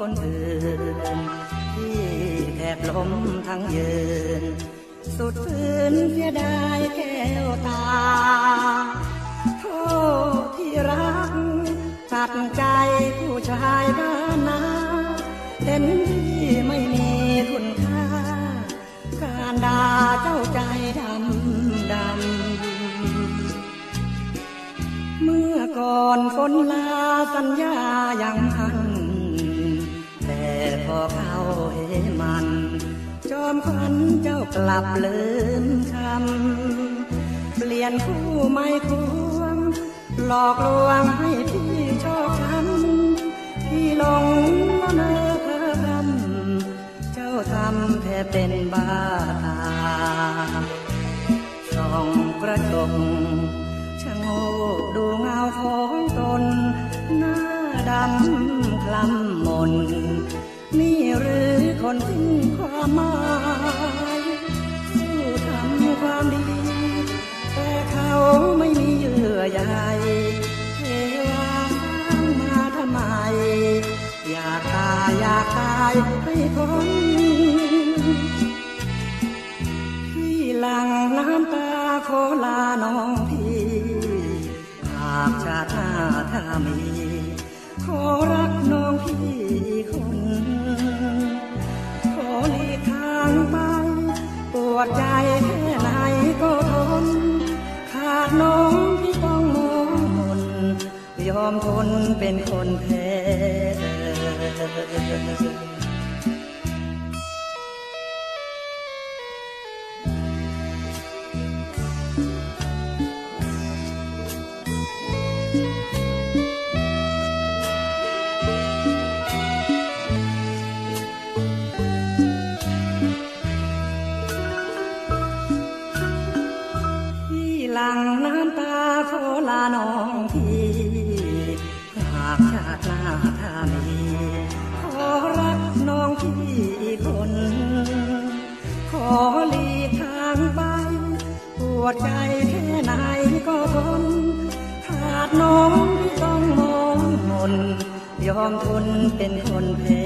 คนอื่น ที่แทบล้มทั้งยืน สุดฝืนเสียดายแก้วตา โทษที่รักตัดใจผู้ชายบ้านนาเห็นที่ไม่มีคุณค่า การด่าเจ้าใจดำดำ เมื่อก่อนคนลาสัญญาอย่างพัน พอเข้าเหมัน จอมขวัญเจ้ากลับลืมคำ เปลี่ยนคู่ไม่ควงหลอกลวงให้พี่ชอบทำพี่หลงละเมอเพ้อำเจ้าทำแทบเป็นบ้าส่องกระจกชะโงกดูเงาของ หมายสู้ทำความดี แต่เขาไม่มีเยื่อใยเทวามาทำไม อยากตายอยากตายให้พ้นพี่หลังน้ำตาขอลาน้องพี่หากชาติหน้าถ้ามี ขอรักน้องพี่ มทนเป็นคนแพ้พี่หลังน้ำตาขอลาน้องพี่ากชาติหน้าถ้ามีขอรักน้องพี่อีกคนขอหลีทางไปปวดใจแค่ไหนก็ทนขาดน้องที่ต้องมองมนยอมทนเป็นคนแพ้